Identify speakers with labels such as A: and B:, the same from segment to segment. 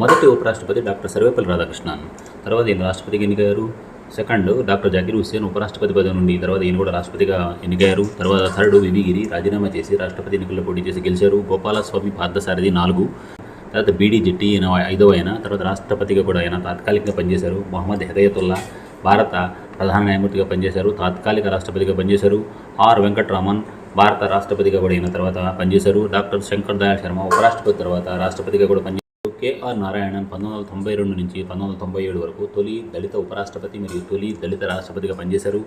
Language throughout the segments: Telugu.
A: మొదటి ఉపరాష్ట్రపతి డాక్టర్ సర్వేపల్లి రాధాకృష్ణన్ తర్వాత ఈయన రాష్ట్రపతికి ఎన్నికయ్యారు. సెకండ్ డాక్టర్ జాకిర్ హుస్సేన్ ఉపరాష్ట్రపతి పదవి నుండి తర్వాత ఈయన కూడా రాష్ట్రపతిగా ఎన్నికయ్యారు. తర్వాత థర్డ్ వివిగిరి రాజీనామా చేసి రాష్ట్రపతి ఎన్నికల్లో పోటీ చేసి గెలిచారు. గోపాలస్వామి పార్థసారథి నాలుగు తర్వాత బీడీ జెట్టి ఈయన ఐదవ ఆయన తర్వాత రాష్ట్రపతిగా కూడా ఆయన తాత్కాలికంగా పనిచేశారు. మొహమ్మద్ హెదయతుల్లా భారత ప్రధాన న్యాయమూర్తిగా పనిచేశారు. తాత్కాలిక రాష్ట్రపతిగా పనిచేశారు. ఆర్ వెంకట్రామన్ భారత రాష్ట్రపతిగా కూడా అయిన తర్వాత పనిచేశారు. డాక్టర్ శంకర్ దయాళ్ శర్మ ఉపరాష్ట్రపతి తర్వాత రాష్ట్రపతిగా కూడా పనిచేశారు కేఆర్ నారాయణన్ పంతొమ్మిది వందల తొంభై రెండు నుంచి పంతొమ్మిది వందల తొంభై ఏడు వరకు తొలి దళిత ఉపరాష్ట్రపతి మరియు తొలి దళిత రాష్ట్రపతిగా పనిచేశారు.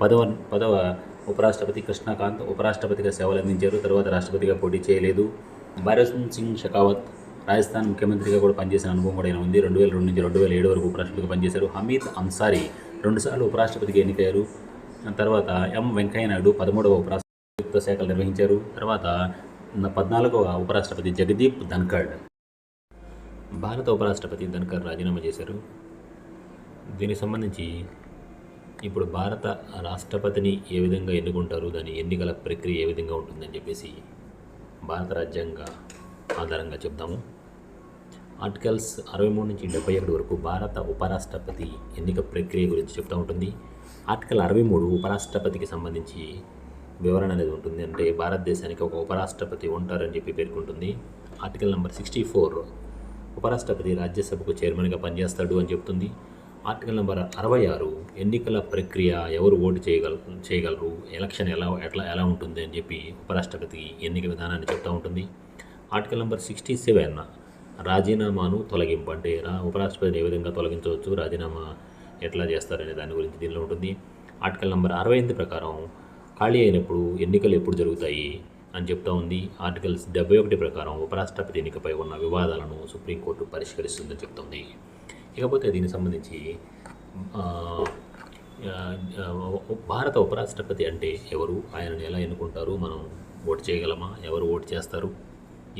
A: పదవ పదవ ఉపరాష్ట్రపతి కృష్ణకాంత్ ఉపరాష్ట్రపతిగా సేవలు అందించారు తర్వాత రాష్ట్రపతిగా పోటీ చేయలేదు. భారత్ సింగ్ షెకావత్ రాజస్థాన్ ముఖ్యమంత్రిగా కూడా పనిచేసిన అనుభవం కూడా ఆయన ఉంది. రెండు వేల రెండు నుంచి రెండు వేల ఏడు వరకు ఉపరాష్ట్రపతిగా పనిచేశారు. హమీద్ అన్సారీ రెండుసార్లు ఉపరాష్ట్రపతిగా ఎన్నికయ్యారు. తర్వాత ఎం వెంకయ్య నాయుడు పదమూడవ ఉపరాష్ట్రపతి శాఖలు నిర్వహించారు. తర్వాత పద్నాలుగవ ఉపరాష్ట్రపతి జగదీప్ ధన్కడ్ భారత ఉపరాష్ట్రపతి ధన్కర్ రాజీనామా చేశారు. దీనికి సంబంధించి ఇప్పుడు భారత రాష్ట్రపతిని ఏ విధంగా ఎన్నుకుంటారు దాని ఎన్నికల ప్రక్రియ ఏ విధంగా ఉంటుందని చెప్పేసి భారత రాజ్యాంగ ఆధారంగా చెప్తాము ఆర్టికల్స్ అరవై మూడు నుంచి డెబ్బై ఒకటి వరకు భారత ఉపరాష్ట్రపతి ఎన్నిక ప్రక్రియ గురించి చెప్తూ ఉంటుంది. ఆర్టికల్ అరవై మూడు ఉపరాష్ట్రపతికి సంబంధించి వివరణ అనేది ఉంటుంది. అంటే భారతదేశానికి ఒక ఉపరాష్ట్రపతి ఉంటారని చెప్పి పేర్కొంటుంది. ఆర్టికల్ నెంబర్ సిక్స్టీ ఫోర్ ఉపరాష్ట్రపతి రాజ్యసభకు చైర్మన్గా పనిచేస్తాడు అని చెప్తుంది ఆర్టికల్ నెంబర్ అరవై ఆరు ఎన్నికల ప్రక్రియ ఎవరు ఓటు చేయగల చేయగలరు? ఎలక్షన్ ఎలా ఎట్లా ఎలా ఉంటుంది అని చెప్పి ఉపరాష్ట్రపతి ఎన్నిక విధానాన్ని చెప్తూ ఉంటుంది. ఆర్టికల్ నెంబర్ సిక్స్టీ సెవెన్ రాజీనామాను తొలగింపు అంటే రా ఉపరాష్ట్రపతిని ఏ విధంగా తొలగించవచ్చు రాజీనామా ఎట్లా చేస్తారనే దాని గురించి దీనిలో ఉంటుంది. ఆర్టికల్ నెంబర్ అరవై ఎనిమిది ప్రకారం ఖాళీ అయినప్పుడు ఎన్నికలు ఎప్పుడు జరుగుతాయి? అని చెప్తా ఉంది. ఆర్టికల్స్ డెబ్బై ఒకటి ప్రకారం ఉపరాష్ట్రపతి ఎన్నికపై ఉన్న వివాదాలను సుప్రీంకోర్టు పరిష్కరిస్తుందని చెప్తుంది ఇకపోతే దీనికి సంబంధించి భారత ఉపరాష్ట్రపతి అంటే ఎవరు? ఆయనను ఎలా ఎన్నుకుంటారు? మనం ఓటు చేయగలమా? ఎవరు ఓటు చేస్తారు?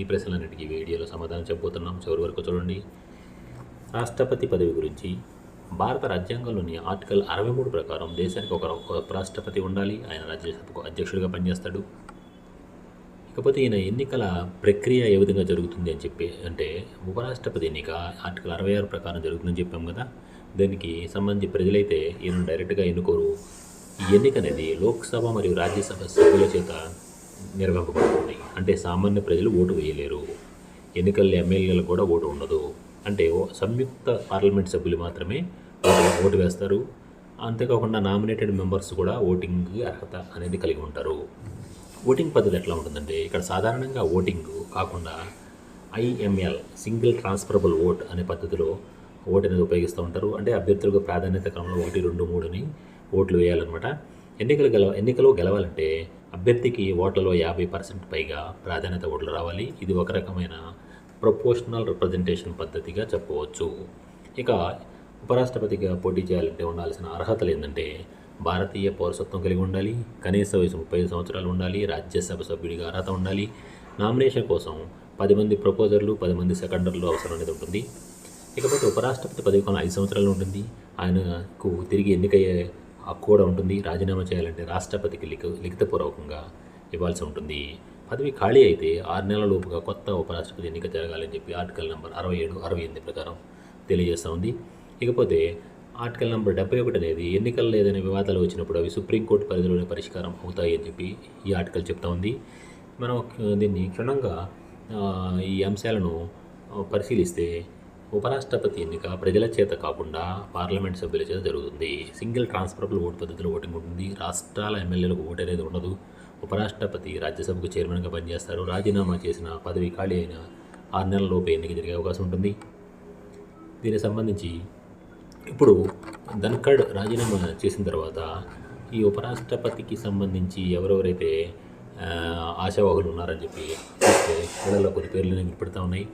A: ఈ ప్రశ్నలన్నిటికీ వీడియోలో సమాధానం చెప్పబోతున్నాం. చివరి వరకు చూడండి. రాష్ట్రపతి పదవి గురించి భారత రాజ్యాంగంలోని ఆర్టికల్ అరవై మూడు ప్రకారం దేశానికి ఒక ఉపరాష్ట్రపతి ఉండాలి. ఆయన రాజ్యసభకు అధ్యక్షుడిగా పనిచేస్తాడు. ఇకపోతే ఈయన ఎన్నికల ప్రక్రియ ఏ విధంగా జరుగుతుంది అని చెప్పి అంటే ఉపరాష్ట్రపతి ఎన్నిక ఆర్టికల్ అరవై ఆరు ప్రకారం జరుగుతుందని చెప్పాం కదా. దానికి సంబంధించి ప్రజలైతే ఈయన డైరెక్ట్గా ఎన్నుకోరు. ఈ ఎన్నిక అనేది లోక్సభ మరియు రాజ్యసభ సభ్యుల చేత నిర్వహింపబడుతుంది. అంటే సామాన్య ప్రజలు ఓటు వేయలేరు. ఎన్నికల్లో ఎమ్మెల్యేలకు కూడా ఓటు ఉండదు. అంటే సంయుక్త పార్లమెంట్ సభ్యులు మాత్రమే ఓటు వేస్తారు. అంతేకాకుండా నామినేటెడ్ మెంబర్స్ కూడా ఓటింగ్కి అర్హత అనేది కలిగి ఉంటారు. ఓటింగ్ పద్ధతి ఎట్లా ఉంటుందంటే ఇక్కడ సాధారణంగా ఓటింగ్ కాకుండా ఐఎంఎల్ సింగిల్ ట్రాన్స్ఫరబుల్ ఓట్ అనే పద్ధతిలో ఓటు అనేది ఉపయోగిస్తూ ఉంటారు. అంటే అభ్యర్థులకు ప్రాధాన్యత క్రమంలో ఒకటి రెండు మూడుని ఓట్లు వేయాలన్నమాట. ఎన్నికలు గెలవ ఎన్నికలు గెలవాలంటే అభ్యర్థికి ఓట్లలో యాభై పర్సెంట్ పైగా ప్రాధాన్యత ఓట్లు రావాలి. ఇది ఒక రకమైన ప్రొపోషనల్ రిప్రజెంటేషన్ పద్ధతిగా చెప్పవచ్చు. ఇక ఉపరాష్ట్రపతిగా పోటీ చేయాలంటే ఉండాల్సిన అర్హతలు ఏంటంటే భారతీయ పౌరసత్వం కలిగి ఉండాలి కనీస వయసు ముప్పై సంవత్సరాలు ఉండాలి రాజ్యసభ సభ్యుడిగా అర్హత ఉండాలి. నామినేషన్ కోసం పది మంది ప్రపోజర్లు పది మంది సెకండర్లు అవసరం అనేది ఉంటుంది. ఇకపోతే ఉపరాష్ట్రపతి పదవి కాలం ఐదు సంవత్సరాలు ఉంటుంది. ఆయనకు తిరిగి ఎన్నికయ్యే హక్కు కూడా ఉంటుంది. రాజీనామా చేయాలంటే రాష్ట్రపతికి లిఖ లిఖితపూర్వకంగా ఇవ్వాల్సి ఉంటుంది. పదవి ఖాళీ అయితే ఆరు నెలల లోపుగా కొత్త ఉపరాష్ట్రపతి ఎన్నిక జరగాలని చెప్పి ఆర్టికల్ నెంబర్ అరవై ఏడు అరవై ఎనిమిది ప్రకారం తెలియజేస్తూ ఉంది. ఇకపోతే ఆర్టికల్ నెంబర్ డెబ్బై ఒకటి అనేది ఎన్నికల్లో ఏదైనా వివాదాలు వచ్చినప్పుడు అవి సుప్రీంకోర్టు పరిధిలోనే పరిష్కారం అవుతాయి అని చెప్పి ఈ ఆర్టికల్ చెప్తా ఉంది. మనం దీన్ని క్షుణ్ణంగా ఈ అంశాలను పరిశీలిస్తే ఉపరాష్ట్రపతి ఎన్నిక ప్రజల చేత కాకుండా పార్లమెంట్ సభ్యుల చేత జరుగుతుంది. సింగిల్ ట్రాన్స్ఫరబుల్ ఓటు పద్ధతిలో ఓటింగ్ ఉంటుంది. రాష్ట్రాల ఎమ్మెల్యేలకు ఓటు అనేది ఉండదు. ఉపరాష్ట్రపతి రాజ్యసభకు చైర్మన్గా పనిచేస్తారు. రాజీనామా చేసిన పదవి ఖాళీ అయిన ఆరు నెలలలోపు ఎన్నిక జరిగే అవకాశం ఉంటుంది. దీనికి సంబంధించి ఇప్పుడు ధన్ఖడ్ రాజీనామా చేసిన తర్వాత ఈ ఉపరాష్ట్రపతికి సంబంధించి ఎవరెవరైతే ఆశావాహులు ఉన్నారని చెప్పి చూస్తే వీళ్ళలో కొన్ని పేర్లు నేను పెడతా ఉన్నాయి.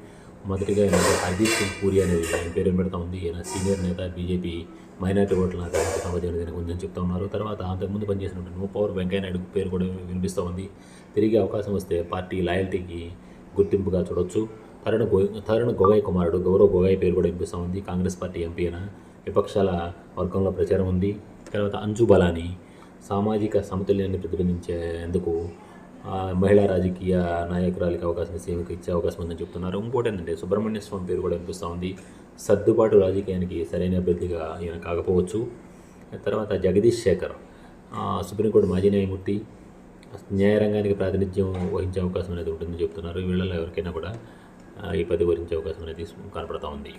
A: మొదటిగా ఏంటంటే హర్దీప్ సింగ్ పూరి అనేది ఆయన పేరు పెడతా ఉంది. ఈయన సీనియర్ నేత బీజేపీ మైనార్టీ ఓట్ల నాకు సంబంధించిన దీనికి ఉందని చెప్తా ఉన్నారు. తర్వాత అంతకుముందు పనిచేసిన నో పవర్ వెంకయ్యనాయుడు పేరు కూడా వినిపిస్తూ ఉంది. తిరిగి అవకాశం వస్తే పార్టీ లాయల్టీకి గుర్తింపుగా చూడొచ్చు. తరుణ్ గో తరుణ్ గొగయ్ కుమారుడు గౌరవ్ గొగయ్ పేరు కూడా వినిపిస్తూ ఉంది. కాంగ్రెస్ పార్టీ ఎంపీ అయినా విపక్షాల వర్గంలో ప్రచారం ఉంది. తర్వాత అంజు బలాని సామాజిక సమతుల్యాన్ని ప్రతిబింబించేందుకు మహిళా రాజకీయ నాయకురాలకి అవకాశం సేవకు ఇచ్చే అవకాశం ఉందని చెప్తున్నారు. ఇంకోటి ఏంటంటే సుబ్రహ్మణ్య స్వామి పేరు కూడా వినిపిస్తూ ఉంది. సర్దుబాటు రాజకీయానికి సరైన అభ్యర్థిగా ఈయన కాకపోవచ్చు. తర్వాత జగదీష్ శేఖర్ సుప్రీంకోర్టు మాజీ న్యాయమూర్తి న్యాయరంగానికి ప్రాతినిధ్యం వహించే అవకాశం అనేది ఉంటుందని చెప్తున్నారు. వీళ్ళలో ఎవరికైనా కూడా ఈ పదవి వరించే అవకాశం అనేది కనపడతా ఉంది.